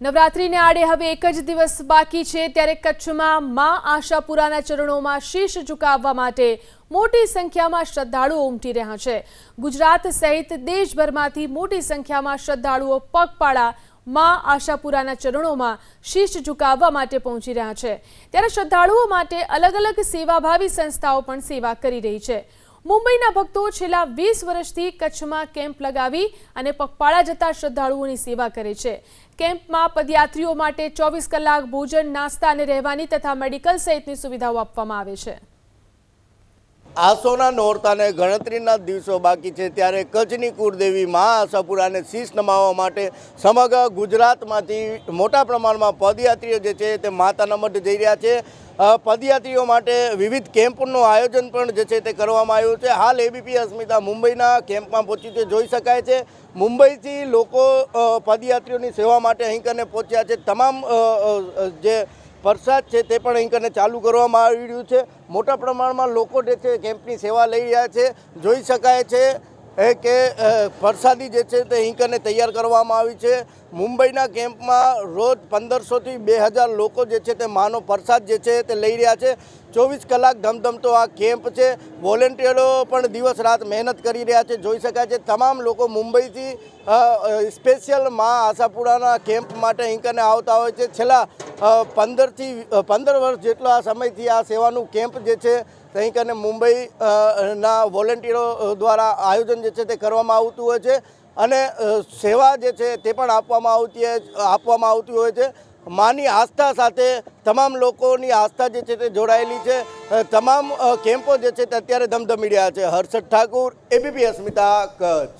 નવરાત્રીને આડે હવે એક જ દિવસ બાકી છે, ત્યારે કચ્છમાં મા આશાપુરાના ચરણોમાં શીશ ઝુકાવવા માટે મોટી સંખ્યામાં શ્રદ્ધાળુઓ ઉમટી રહ્યા છે. ગુજરાત સહિત દેશભરમાંથી મોટી સંખ્યામાં શ્રદ્ધાળુઓ પગપાળા મા આશાપુરાના ચરણોમાં શીશ ઝુકાવવા માટે પહોંચી રહ્યા છે. ત્યારે શ્રદ્ધાળુઓ માટે અલગ અલગ સેવાભાવી સંસ્થાઓ પણ સેવા કરી રહી છે. મુંબઈના ભક્તો છેલ્લા વીસ વર્ષથી કચ્છમાં કેમ્પ લગાવી અને પગપાળા જતા શ્રદ્ધાળુઓની સેવા કરે છે. કેમ્પમાં પદયાત્રીઓ માટે ચોવીસ કલાક ભોજન, નાસ્તા અને રહેવાની તથા મેડિકલ સહિતની સુવિધાઓ આપવામાં આવે છે. આસોના નોરતાને ગણતરીના દિવસો બાકી છે ત્યારે કચ્છની કુળદેવી મા આશાપુરાને શીશ નમાવવા માટે સમગ્ર ગુજરાતમાંથી મોટા પ્રમાણમાં પદયાત્રીઓ જે છે તે માતાના મઢ જઈ રહ્યા છે. પદયાત્રીઓ માટે વિવિધ કેમ્પનું આયોજન પણ જે છે તે કરવામાં આવ્યું છે. હાલ એબીપી અસ્મિતા મુંબઈના કેમ્પમાં પહોંચી છે, જોઈ શકાય છે. મુંબઈથી લોકો પદયાત્રીઓની સેવા માટે અહીં કરીને પહોંચ્યા છે. તમામ જે પ્રસાદ છે તે પણ અહીં ચાલુ કરવામાં આવી રહ્યું છે. મોટા પ્રમાણમાં લોકો જે છે કેમ્પની સેવા લઈ રહ્યા છે. જોઈ શકાય છે કે વરસાદી જે છે તે અહીં તૈયાર કરવામાં આવી છે. મુંબઈના કેમ્પમાં રોજ પંદરસોથી બે હજાર લોકો જે છે તે માનો પ્રસાદ જે છે તે લઈ રહ્યા છે. ચોવીસ કલાક ધમધમતો આ કેમ્પ છે. વોલેન્ટિયરો પણ દિવસ રાત મહેનત કરી રહ્યા છે. જોઈ શકાય છે તમામ લોકો મુંબઈથી સ્પેશિયલ મા આશાપુરાના કેમ્પ માટે અહીંકને આવતા હોય છે. છેલ્લા પંદરથી પંદર વર્ષ જેટલો આ સમયથી આ સેવાનું કેમ્પ જે છે અહીં કને મુંબઈ ના વોલેન્ટિયરો દ્વારા આયોજન જે છે તે કરવામાં આવતું હોય છે. અને સેવા જે છે તે પણ આપવામાં આવતી આપવામાં આવતી હોય છે. માની આસ્થા સાથે તમામ લોકોની આસ્થા જે છે તે જોડાયેલી છે. તમામ કેમ્પો જે છે તે અત્યારે ધમધમી રહ્યા છે. હર્ષદ ઠાકુર એબીપી અસ્મિતા કચ્છ.